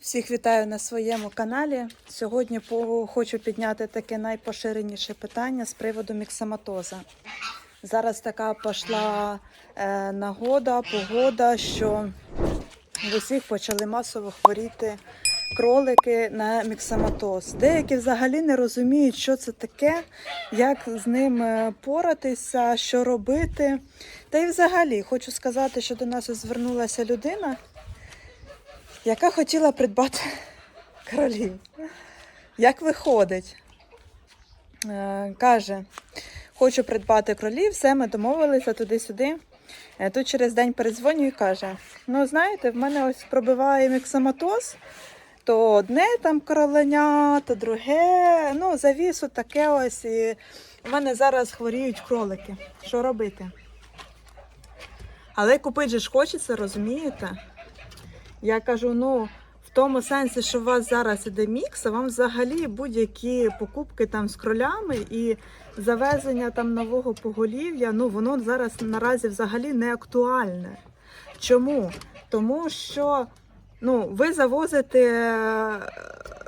Всіх вітаю на своєму каналі. Сьогодні хочу підняти таке найпоширеніше питання з приводу міксаматоза. Зараз така пішла е, нагода, погода, що в усіх почали масово хворіти кролики на міксаматоз. Деякі взагалі не розуміють, що це таке, як з ним е, поратися, що робити. Та й взагалі хочу сказати, що до нас звернулася людина яка хотіла придбати кролів. Як виходить? Е, Каже, хочу придбати кролів, все, ми домовилися туди-сюди. Е, Тут через день передзвоню і каже: ну, знаєте, в мене ось пробиває міксоматоз, то одне там кроленя, то друге. Ну, завісу таке ось. І в мене зараз хворіють кролики. Що робити? Але купити же ж хочеться, розумієте? Я кажу, ну в тому сенсі, що у вас зараз іде мікс, а вам взагалі будь-які покупки там з кролями і завезення там нового поголів'я, ну воно зараз наразі взагалі не актуальне. Чому? Тому що ну, ви завозите е,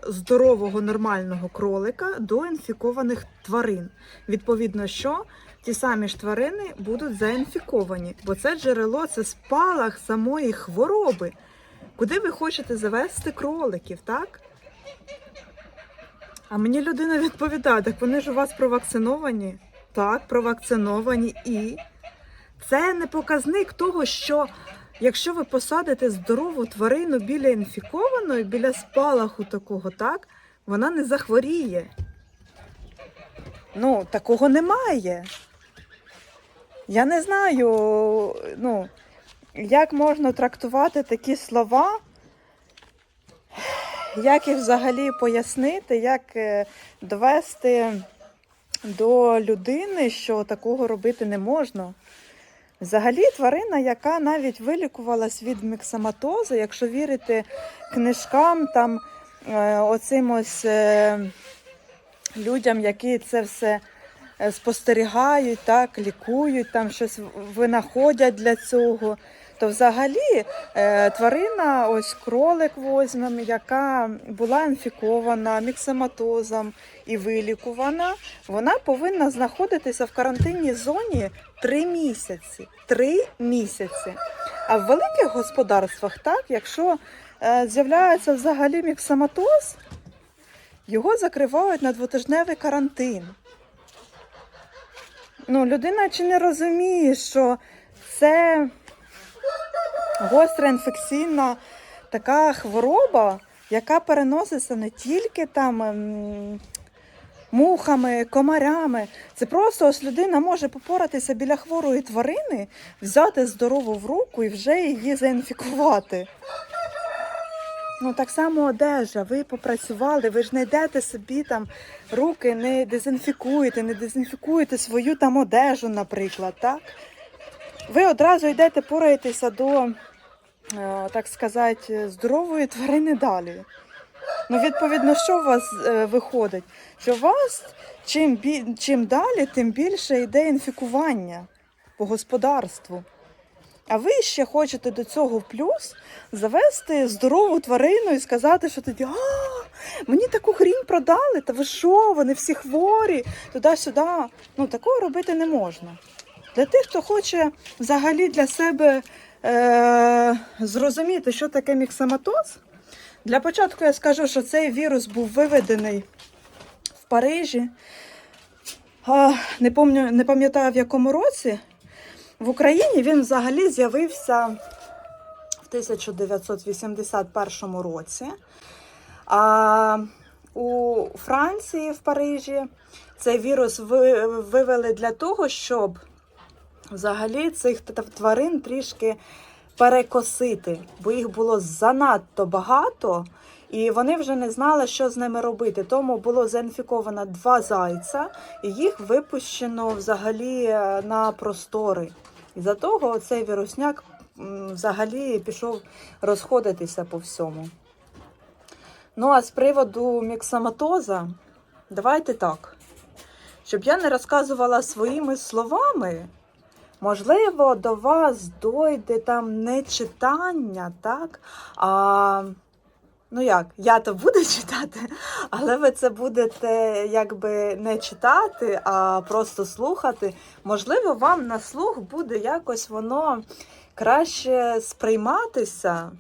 здорового нормального кролика до інфікованих тварин. Відповідно, що ті самі ж тварини будуть заінфіковані, бо це джерело, це спалах самої хвороби. Куди ви хочете завести кроликів, так? А мені людина відповідає, так вони ж у вас провакциновані. Так, провакциновані і це не показник того, що якщо ви посадите здорову тварину біля інфікованої, біля спалаху такого, так, вона не захворіє. Ну, такого немає. Я не знаю, ну, як можна трактувати такі слова, як їх взагалі пояснити, як е, довести до людини, що такого робити не можна. Взагалі, тварина, яка навіть вилікувалась від міксаматозу, якщо вірити книжкам, там е, оцим ось е, людям, які це все спостерігають, так, лікують, там щось винаходять для цього. То взагалі е, тварина, ось кролик возьмемо, яка була інфікована міксаматозом і вилікувана, вона повинна знаходитися в карантинній зоні 3 місяці. 3 місяці. А в великих господарствах, так, якщо е, з'являється взагалі міксаматоз, його закривають на двотижневий карантин. Ну, людина чи не розуміє, що це гостра інфекційна така хвороба, яка переноситься не тільки там ем, мухами, комарями. Це просто ось людина може попоратися біля хворої тварини, взяти здорову в руку і вже її заінфікувати. Ну, так само одежа. Ви попрацювали, ви ж не йдете собі там руки, не дезінфікуєте, не дезінфікуєте свою там одежу, наприклад, так? Ви одразу йдете пораєтеся до, е, так сказати, здорової тварини далі. Ну, відповідно, що у вас е, виходить? Що у вас чим, бі... чим далі, тим більше йде інфікування по господарству. А ви ще хочете до цього в плюс завести здорову тварину і сказати, що тоді а, мені таку хрінь продали, та ви що, вони всі хворі, туди-сюди. Ну, такого робити не можна. Для тих, хто хоче взагалі для себе е- зрозуміти, що таке міксаматоз, для початку я скажу, що цей вірус був виведений в Парижі. А, не, помню, не пам'ятаю в якому році. В Україні він взагалі з'явився в 1981 році. А у Франції в Парижі цей вірус ви- вивели для того, щоб взагалі цих тварин трішки перекосити, бо їх було занадто багато, і вони вже не знали, що з ними робити. Тому було заінфіковано два зайця, і їх випущено взагалі е, на простори. І за того цей вірусняк взагалі пішов розходитися по всьому. Ну а з приводу міксаматоза, давайте так. Щоб я не розказувала своїми словами, можливо, до вас дойде там не читання, так, а Ну як, я то буду читати, але ви це будете якби не читати, а просто слухати. Можливо, вам на слух буде якось воно краще сприйматися.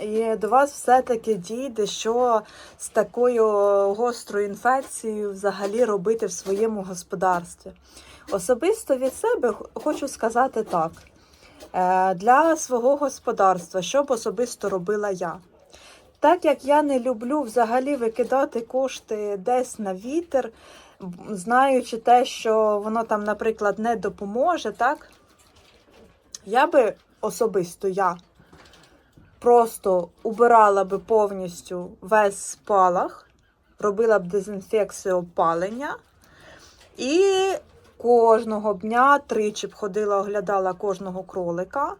І до вас все-таки дійде, що з такою гострою інфекцією взагалі робити в своєму господарстві. Особисто від себе хочу сказати так: Е, для свого господарства, що б особисто робила я. Так як я не люблю взагалі викидати кошти десь на вітер, знаючи те, що воно там, наприклад, не допоможе, так? Я би особисто я просто убирала би повністю весь спалах, робила б дезінфекцію опалення і кожного дня тричі б ходила, оглядала кожного кролика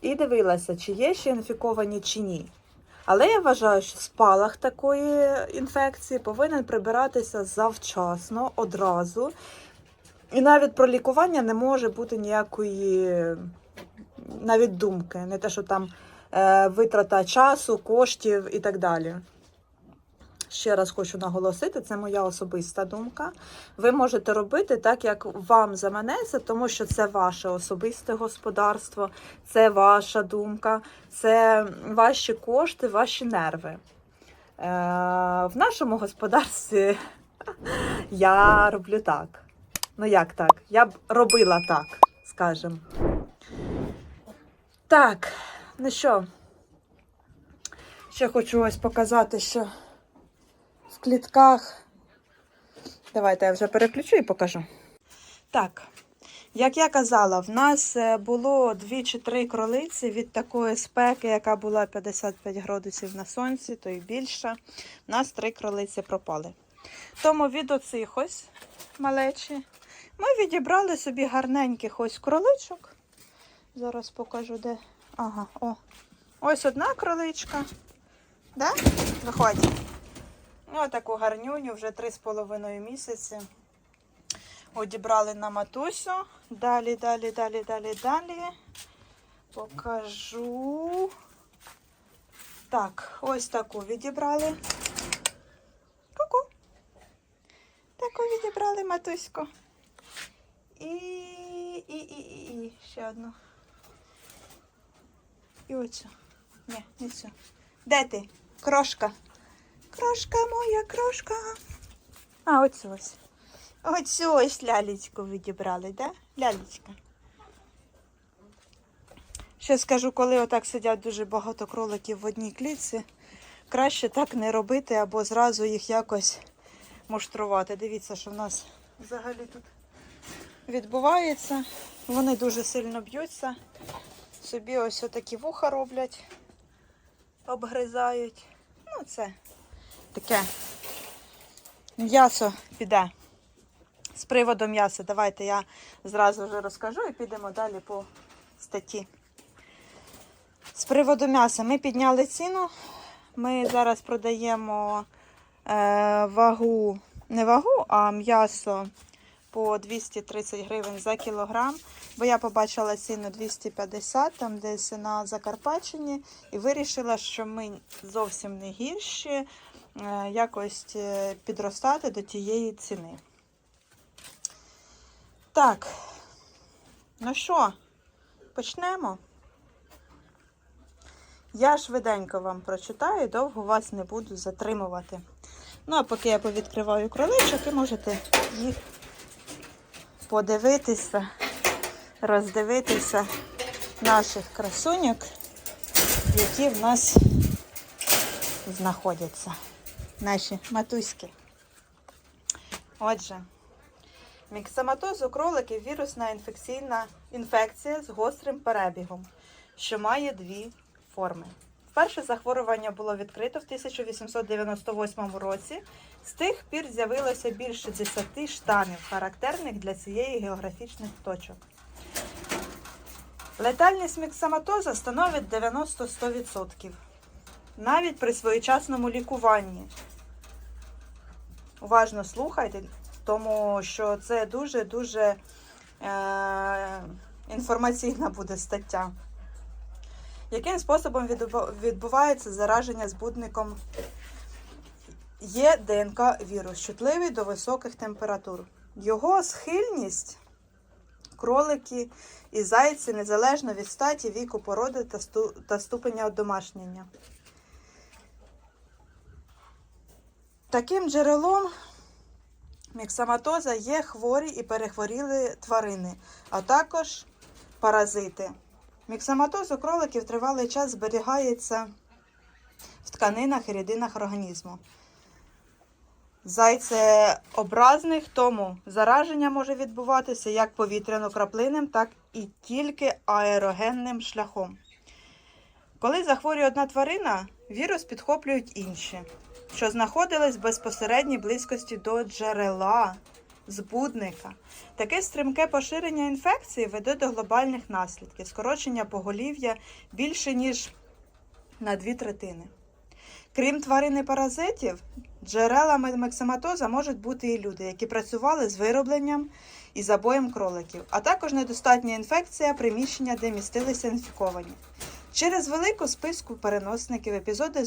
і дивилася, чи є ще інфіковані, чи ні. Але я вважаю, що спалах такої інфекції повинен прибиратися завчасно, одразу. І навіть про лікування не може бути ніякої навіть думки, не те, що там е, витрата часу, коштів і так далі. Ще раз хочу наголосити, це моя особиста думка. Ви можете робити так, як вам заманеться, тому що це ваше особисте господарство, це ваша думка, це ваші кошти, ваші нерви. Е, в нашому господарстві я роблю так. Ну як так? Я б робила так, скажімо. Так, ну що, ще хочу ось показати, що клітках. Давайте я вже переключу і покажу. Так, як я казала, в нас е, було дві чи три кролиці від такої спеки, яка була 55 градусів на сонці, то й більше. У нас три кролиці пропали. Тому від оцих ось малечі ми відібрали собі гарненьких ось кроличок. Зараз покажу, де. Ага, о. Ось одна кроличка. Да? Виходь. Ось таку гарнюню вже 3,5 місяці. Одібрали на матусю. Далі, далі, далі, далі, далі. Покажу. Так, ось таку відібрали. Ку-ку. Таку відібрали матуську. І, і, і, і, і ще одну. І оцю. Ні, не цю. Де ти? Крошка. Крошка моя, крошка. А, оцю ось. Оцю ось лялечку відібрали, да? Лялечка. Ще скажу, коли отак сидять дуже багато кроликів в одній клітці, краще так не робити або зразу їх якось муштрувати. Дивіться, що в нас взагалі тут відбувається. Вони дуже сильно б'ються. Собі ось отакі вуха роблять, обгризають. Ну, це таке м'ясо піде. З приводу м'яса, давайте я зразу вже розкажу і підемо далі по статті. З приводу м'яса ми підняли ціну. Ми зараз продаємо е, вагу, не вагу, а м'ясо по 230 гривень за кілограм. Бо я побачила ціну 250 там десь на Закарпаччині, і вирішила, що ми зовсім не гірші якось е, підростати до тієї ціни. Так, ну що, почнемо? Я швиденько вам прочитаю, довго вас не буду затримувати. Ну, а поки я повідкриваю кроличок, ви можете їх подивитися, роздивитися наших красуньок, які в нас знаходяться. Наші матуськи. Отже, міксаматоз у кроликів вірусна інфекційна інфекція з гострим перебігом, що має дві форми. Перше захворювання було відкрито в 1898 році. З тих пір з'явилося більше 10 штамів, характерних для цієї географічних точок. Летальність міксаматоза становить 90-100%. Навіть при своєчасному лікуванні. Уважно слухайте, тому що це дуже-дуже е- інформаційна буде стаття. Яким способом відбу- відбувається зараження збудником? Є ДНК вірус, чутливий до високих температур. Його схильність кролики і зайці незалежно від статі, віку породи та ступеня одомашнення. Таким джерелом міксаматоза є хворі і перехворіли тварини, а також паразити. Міксаматоз у кроликів тривалий час зберігається в тканинах і рідинах організму. Зайцеобразних, тому зараження може відбуватися як повітряно-краплинним, так і тільки аерогенним шляхом. Коли захворює одна тварина, вірус підхоплюють інші, що знаходились в безпосередній близькості до джерела, збудника. Таке стрімке поширення інфекції веде до глобальних наслідків, скорочення поголів'я більше, ніж на дві третини. Крім тварин і паразитів, джерелами мексаматоза можуть бути і люди, які працювали з виробленням і забоєм кроликів, а також недостатня інфекція приміщення, де містилися інфіковані. Через велику списку переносників епізоди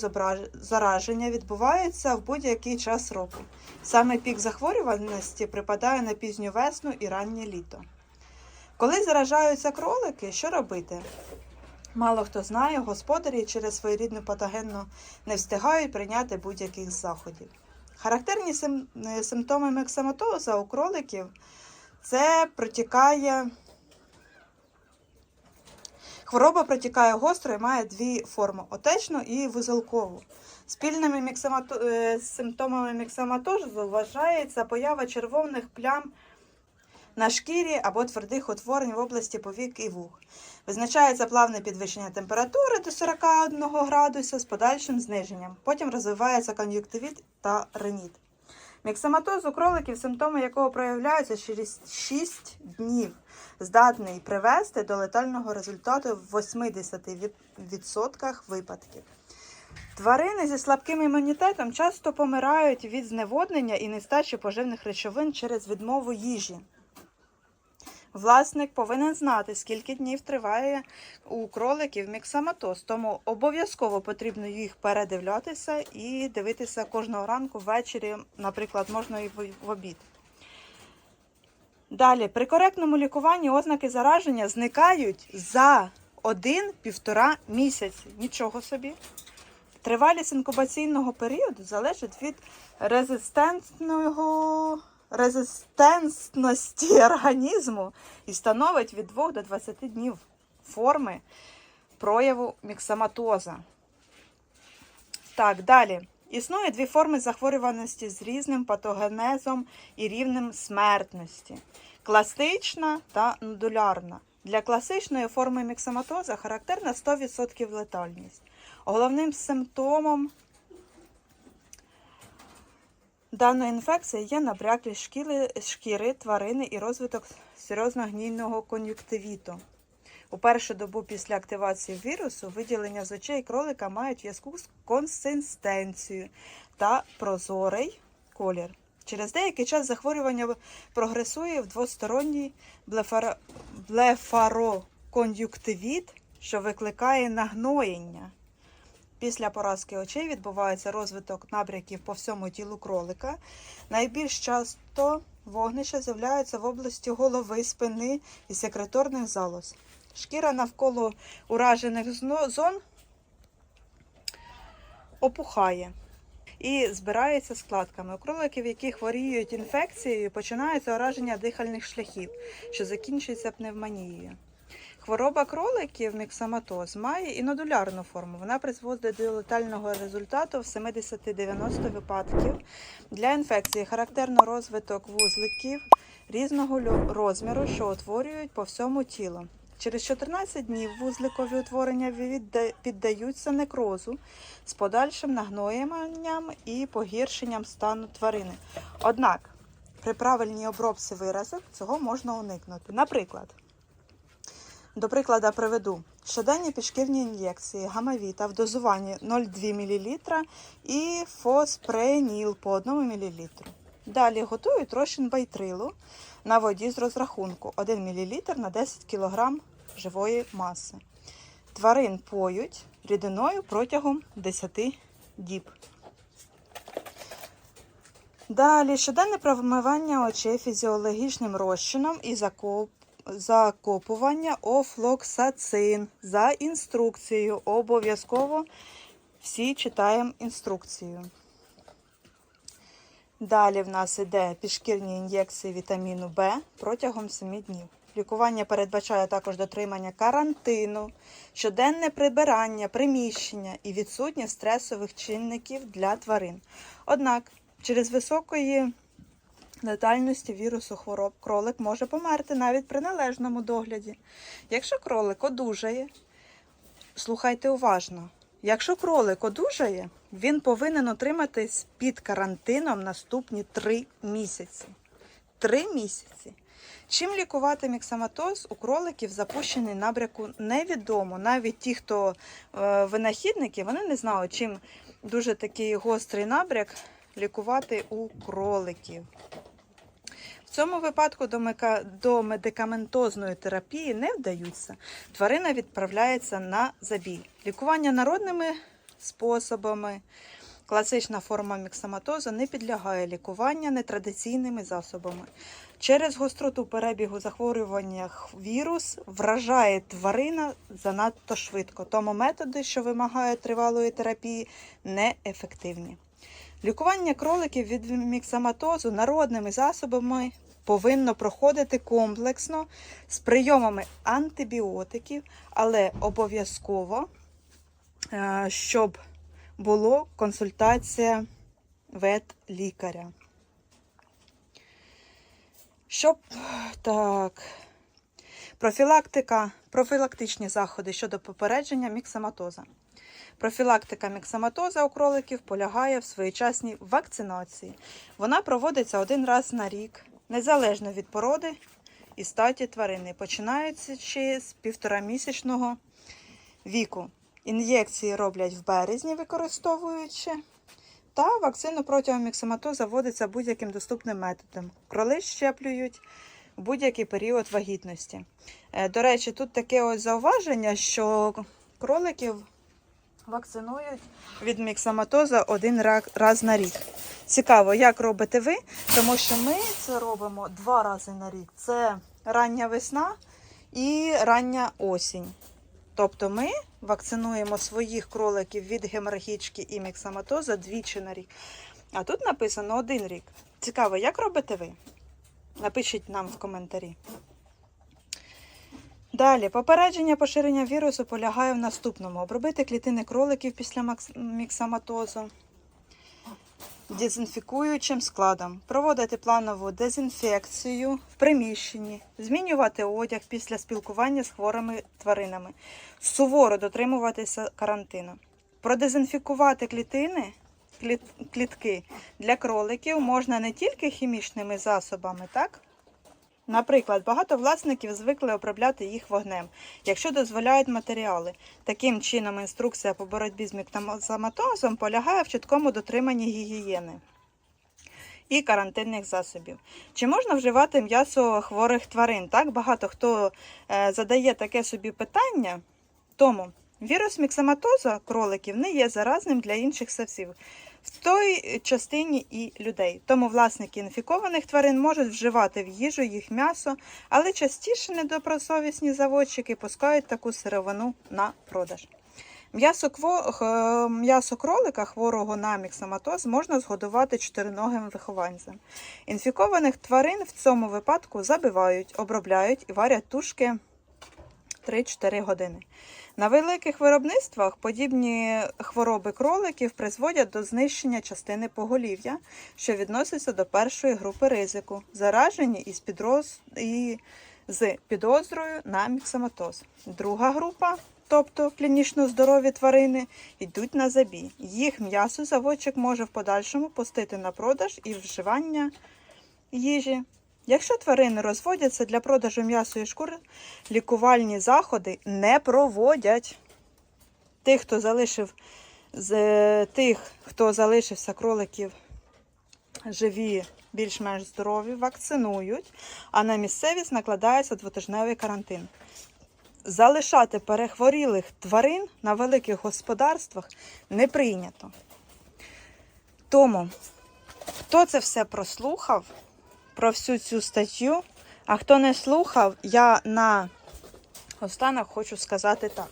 зараження відбуваються в будь-який час року. Саме пік захворюваності припадає на пізню весну і раннє літо. Коли заражаються кролики, що робити? Мало хто знає, господарі через своєрідну патогенну не встигають прийняти будь-яких заходів. Характерні сим- симптоми мексаматоза у кроликів це протікає. Хвороба протікає гостро і має дві форми отечну і вузелкову. Спільними міксамато... е, симптомами міксаматозу вважається поява червоних плям на шкірі або твердих утворень в області повік і вух. Визначається плавне підвищення температури до 41 градуса з подальшим зниженням. Потім розвивається кон'юктивіт та реніт. Міксаматоз у кроликів, симптоми якого проявляються через 6 днів, здатний привести до летального результату в 80% випадків. Тварини зі слабким імунітетом часто помирають від зневоднення і нестачі поживних речовин через відмову їжі. Власник повинен знати, скільки днів триває у кроликів міксаматоз, тому обов'язково потрібно їх передивлятися і дивитися кожного ранку ввечері, наприклад, можна і в обід. Далі, при коректному лікуванні ознаки зараження зникають за 1-1,5 місяці. Нічого собі. Тривалість інкубаційного періоду залежить від резистентного резистентності організму і становить від 2 до 20 днів форми прояву міксаматоза. Так, далі. Існує дві форми захворюваності з різним патогенезом і рівнем смертності: класична та нодулярна. Для класичної форми міксаматоза характерна 100% летальність. Головним симптомом даної інфекції є набряклість шкіри, шкіри тварини і розвиток серйозно-гнійного кон'юктивіту. У першу добу після активації вірусу виділення з очей кролика мають в'язку з консистенцією та прозорий колір. Через деякий час захворювання прогресує в двосторонній блефаро... блефарокон'юктивіт, що викликає нагноєння. Після поразки очей відбувається розвиток набряків по всьому тілу кролика. Найбільш часто вогнища з'являються в області голови, спини і секреторних залоз. Шкіра навколо уражених зон опухає і збирається складками. У кроликів, які хворіють інфекцією, починається ураження дихальних шляхів, що закінчується пневмонією. Хвороба кроликів міксаматоз має і нодулярну форму. Вона призводить до летального результату в 70-90 випадків. Для інфекції характерно розвиток вузликів різного розміру, що утворюють по всьому тілу. Через 14 днів вузликові утворення піддаються некрозу з подальшим нагноєнням і погіршенням стану тварини. Однак при правильній обробці виразок цього можна уникнути. Наприклад, до прикладу приведу щоденні підшкірні ін'єкції гамавіта в дозуванні 0,2 мл і фоспреніл по 1 мл. Далі готують розчин байтрилу на воді з розрахунку 1 мл на 10 кг живої маси. Тварин поють рідиною протягом 10 діб. Далі щоденне промивання очей фізіологічним розчином і закоп... закопування офлоксацин за інструкцією. Обов'язково всі читаємо інструкцію. Далі в нас іде підшкірні ін'єкції вітаміну В протягом 7 днів. Лікування передбачає також дотримання карантину, щоденне прибирання, приміщення і відсутність стресових чинників для тварин. Однак, через високої летальності вірусу хвороб кролик може померти навіть при належному догляді. Якщо кролик одужає, слухайте уважно. Якщо кролик одужає, він повинен отриматись під карантином наступні 3 місяці. 3 місяці. Чим лікувати міксаматоз у кроликів запущений набряку невідомо. Навіть ті, хто е, винахідники, вони не знають, чим дуже такий гострий набряк лікувати у кроликів. В цьому випадку до, медикаментозної терапії не вдаються. Тварина відправляється на забій. Лікування народними способами. Класична форма міксаматозу не підлягає лікуванню нетрадиційними засобами. Через гостроту перебігу захворювання вірус вражає тварина занадто швидко, тому методи, що вимагають тривалої терапії, неефективні. Лікування кроликів від міксаматозу народними засобами повинно проходити комплексно з прийомами антибіотиків, але обов'язково, е, щоб була консультація ветлікаря. Щоб так. Профілактика, профілактичні заходи щодо попередження міксаматоза. Профілактика міксаматоза у кроликів полягає в своєчасній вакцинації. Вона проводиться один раз на рік, незалежно від породи і статі тварини, починаючи з півторамісячного віку. Ін'єкції роблять в березні, використовуючи. Та вакцину протягом міксаматоза вводиться будь-яким доступним методом. Кроли щеплюють в будь-який період вагітності. Е, До речі, тут таке ось зауваження, що кроликів вакцинують від міксаматоза один раз на рік. Цікаво, як робите ви, тому що ми це робимо два рази на рік. Це рання весна і рання осінь. Тобто ми вакцинуємо своїх кроликів від геморрагічки і міксаматоза двічі на рік. А тут написано один рік. Цікаво, як робите ви? Напишіть нам в коментарі. Далі, попередження поширення вірусу полягає в наступному: обробити клітини кроликів після міксаматозу дезінфікуючим складом, проводити планову дезінфекцію в приміщенні, змінювати одяг після спілкування з хворими тваринами, суворо дотримуватися карантину, продезінфікувати клітини. кліт- Клітки для кроликів можна не тільки хімічними засобами, так? Наприклад, багато власників звикли обробляти їх вогнем, якщо дозволяють матеріали. Таким чином, інструкція по боротьбі з міксаматозом полягає в чіткому дотриманні гігієни і карантинних засобів. Чи можна вживати м'ясо хворих тварин? Так, багато хто е, задає таке собі питання. Тому вірус міксаматоза кроликів не є заразним для інших савців. В той частині і людей. Тому власники інфікованих тварин можуть вживати в їжу їх м'ясо, але частіше недобросовісні заводчики пускають таку сировину на продаж. М'ясо, кролика, хворого на міксаматоз, можна згодувати чотириногим вихованцям. Інфікованих тварин в цьому випадку забивають, обробляють і варять тушки 3-4 години. На великих виробництвах подібні хвороби кроликів призводять до знищення частини поголів'я, що відноситься до першої групи ризику, заражені із підроз... і з підозрою на міксаматоз. Друга група, тобто клінічно здорові тварини, йдуть на забій. Їх м'ясо заводчик може в подальшому пустити на продаж і вживання їжі. Якщо тварини розводяться для продажу м'яса і шкур, лікувальні заходи не проводять. Тих, хто залишив з е, тих, хто залишився кроликів живі, більш-менш здорові, вакцинують, а на місцевість накладається двотижневий карантин. залишати перехворілих тварин на великих господарствах не прийнято. Тому, хто це все прослухав про всю цю статтю, а хто не слухав, я на останок хочу сказати так.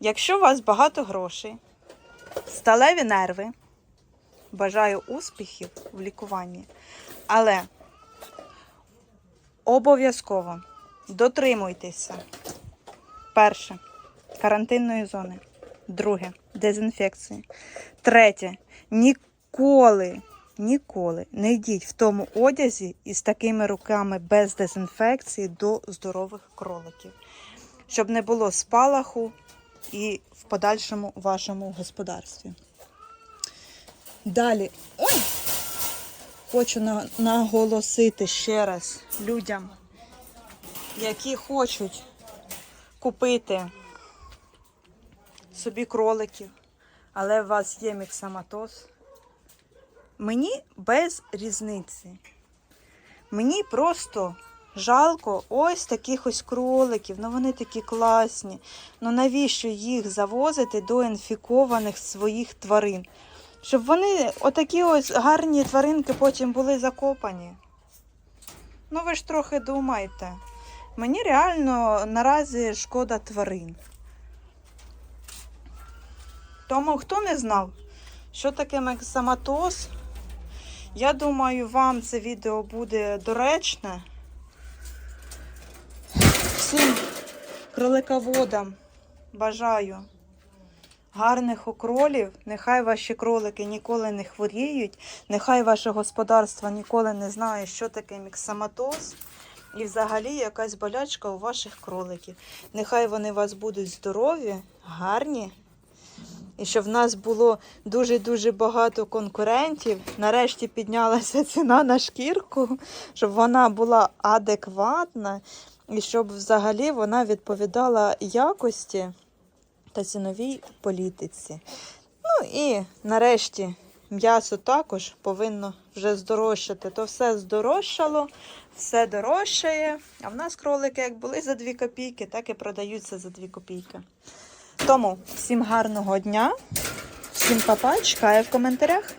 Якщо у вас багато грошей, сталеві нерви, бажаю успіхів в лікуванні, але обов'язково дотримуйтеся. Перше карантинної зони. Друге дезінфекції. Третє. Ніколи, ніколи не йдіть в тому одязі із такими руками без дезінфекції до здорових кроликів, щоб не було спалаху і в подальшому вашому господарстві. Далі. Ой! Хочу на- наголосити ще раз людям, які хочуть купити собі кроликів, але у вас є міксаматоз. Мені без різниці. Мені просто жалко ось таких ось кроликів. Ну вони такі класні. Ну навіщо їх завозити до інфікованих своїх тварин? Щоб вони, отакі ось гарні тваринки, потім були закопані. Ну ви ж трохи думайте. Мені реально наразі шкода тварин. Тому хто не знав, що таке мексаматоз, я думаю, вам це відео буде доречне. Всім кролиководам бажаю гарних окролів. Нехай ваші кролики ніколи не хворіють, нехай ваше господарство ніколи не знає, що таке міксаматоз. І взагалі якась болячка у ваших кроликів. Нехай вони у вас будуть здорові, гарні. І щоб в нас було дуже-дуже багато конкурентів. Нарешті піднялася ціна на шкірку, щоб вона була адекватна і щоб взагалі вона відповідала якості та ціновій політиці. Ну і нарешті м'ясо також повинно вже здорожчати. То все здорожчало, все дорожчає. А в нас кролики як були за 2 копійки, так і продаються за 2 копійки. Тому всім гарного дня, всім папа, чекаю в коментарях.